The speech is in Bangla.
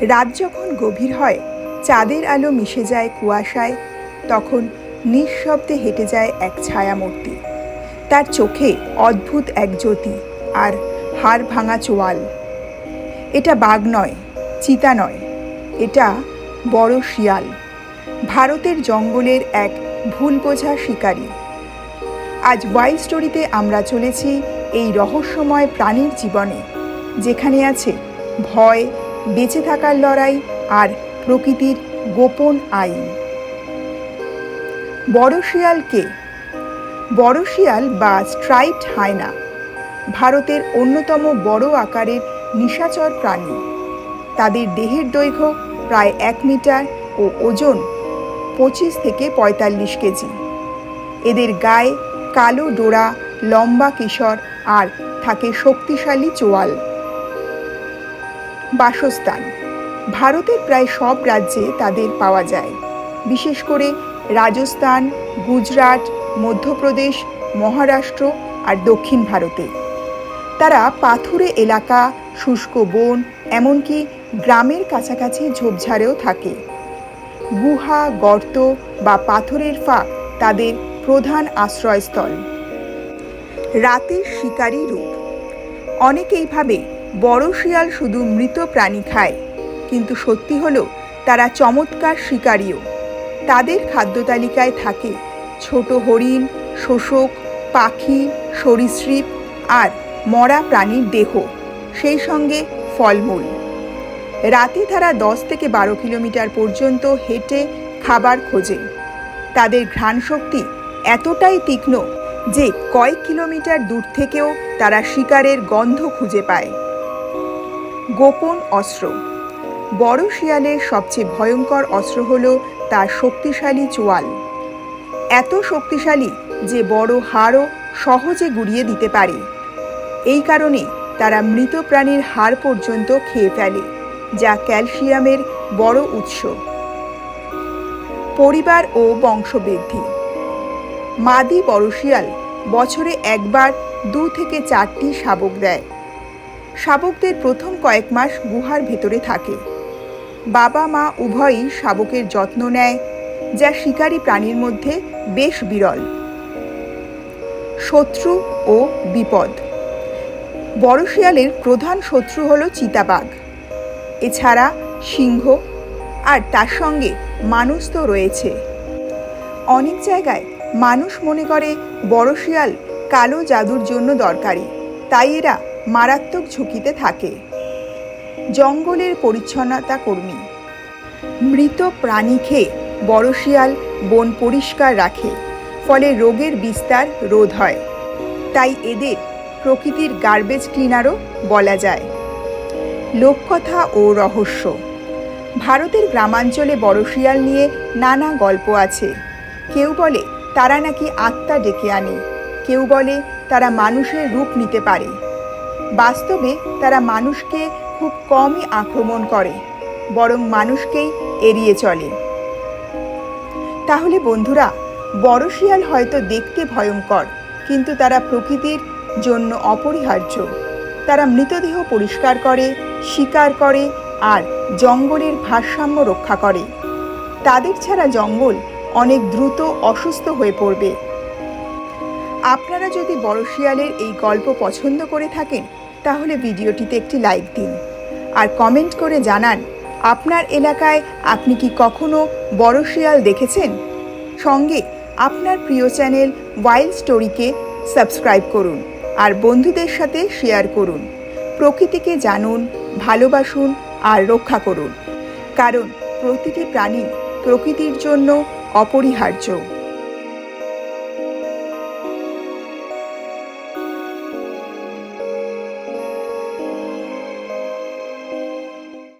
রাত যখন গভীর হয়, চাঁদের আলো মিশে যায় কুয়াশায়, তখন নিঃশব্দে হেঁটে যায় এক ছায়ামূর্তি। তার চোখে অদ্ভুত এক জ্যোতি আর হাড় ভাঙা চোয়াল। এটা বাঘ নয়, চিতা নয়, এটা বড় শিয়াল, ভারতের জঙ্গলের এক ভুল বোঝা শিকারী। আজ ওয়াইল্ড স্টোরিতে আমরা চলেছি এই রহস্যময় প্রাণীর জীবনে, যেখানে আছে ভয় বেঁচে থাকার লড়াই আর প্রকৃতির গোপন আইন। বড় শিয়াল কে? বড় শিয়াল বা স্ট্রাইপড হায়না, ভারতের অন্যতম বড় আকারের নিশাচর প্রাণী। তাদের দেহের দৈর্ঘ্য প্রায় এক মিটার ও ওজন পঁচিশ থেকে পঁয়তাল্লিশ কেজি। এদের গায়ে কালো ডোরা, লম্বা কিশোর আর থাকে শক্তিশালী চোয়াল। বাসস্থান। ভারতের প্রায় সব রাজ্যে তাদের পাওয়া যায়। বিশেষ করে রাজস্থান, গুজরাট, মধ্যপ্রদেশ, মহারাষ্ট্র আর দক্ষিণ ভারতে। তারা পাথুরে এলাকা, শুষ্ক বন, এমনকি গ্রামের কাছাকাছি ঝোপঝাড়েও থাকে। গুহা, গর্ত বা পাথরের ফাঁক তাদের প্রধান আশ্রয়স্থল। রাতের শিকারী রূপ। অনেকেই ভাবে বড় শিয়াল শুধু মৃত প্রাণী খায়, কিন্তু সত্যি হলো তারা চমৎকার শিকারীও। তাদের খাদ্য তালিকায় থাকে ছোট হরিণ, শোষক, পাখি, সরীসৃপ আর মরা প্রাণীর দেহ, সেই সঙ্গে ফলমূল। রাতে তারা দশ থেকে বারো কিলোমিটার পর্যন্ত হেঁটে খাবার খোঁজে। তাদের ঘ্রাণ শক্তি এতটাই তীক্ষ্ণ যে কয়েক কিলোমিটার দূর থেকেও তারা শিকারের গন্ধ খুঁজে পায়। গোপন অস্ত্র। বড় শিয়ালের সবচেয়ে ভয়ঙ্কর অস্ত্র হল তার শক্তিশালী চোয়াল। এত শক্তিশালী যে বড় হাড়ও সহজে গুড়িয়ে দিতে পারে। এই কারণে তারা মৃত প্রাণীর হাড় পর্যন্ত খেয়ে ফেলে, যা ক্যালসিয়ামের বড় উৎস। পরিবার ও বংশবৃদ্ধি। মাদি বড়শিয়াল বছরে একবার দু থেকে চারটি শাবক দেয়। শাবকদের প্রথম কয়েক মাস গুহার ভেতরে থাকে। বাবা মা উভয়ই শাবকের যত্ন নেয়, যা শিকারী প্রাণীর মধ্যে বেশ বিরল। শত্রু ও বিপদ। বড় শিয়ালের প্রধান শত্রু হল চিতাবাঘ। এছাড়া সিংহ, আর তার সঙ্গে মানুষ তো রয়েছে। অনেক জায়গায় মানুষ মনে করে বড় শিয়াল কালো জাদুর জন্য দরকারি, তাই এরা মারাত্মক ঝুঁকিতে থাকে। জঙ্গলের পরিচ্ছন্নতা কর্মী। মৃত প্রাণী খেয়ে বড় শিয়াল বন পরিষ্কার রাখে, ফলে রোগের বিস্তার রোধ হয়। তাই এদের প্রকৃতির গার্বেজ ক্লিনারও বলা যায়। লোককথা ও রহস্য। ভারতের গ্রামাঞ্চলে বড় শিয়াল নিয়ে নানা গল্প আছে। কেউ বলে তারা নাকি আত্মা ডেকে আনে, কেউ বলে তারা মানুষের রূপ নিতে পারে। বাস্তবে তারা মানুষকে খুব কমই আক্রমণ করে, বরং মানুষকেই এড়িয়ে চলে। তাহলে বন্ধুরা, বড় শিয়াল হয়তো দেখতে ভয়ঙ্কর, কিন্তু তারা প্রকৃতির জন্য অপরিহার্য। তারা মৃতদেহ পরিষ্কার করে, শিকার করে আর জঙ্গলের ভারসাম্য রক্ষা করে। তাদের ছাড়া জঙ্গল অনেক দ্রুত অসুস্থ হয়ে পড়বে। আপনারা যদি বড় শিয়ালের এই গল্প পছন্দ করে থাকেন তাহলে ভিডিওটিতে একটি লাইক দিন। আর কমেন্ট করে জানান, আপনার এলাকায় আপনি কি কখনো বড় শিয়াল দেখেছেন? সঙ্গে আপনার প্রিয় চ্যানেল ওয়াইল্ড স্টোরিকে সাবস্ক্রাইব করুন আর বন্ধুদের সাথে শেয়ার করুন। প্রকৃতিকে জানুন, ভালোবাসুন আর রক্ষা করুন। কারণ প্রতিটি প্রাণী প্রকৃতির জন্য অপরিহার্য।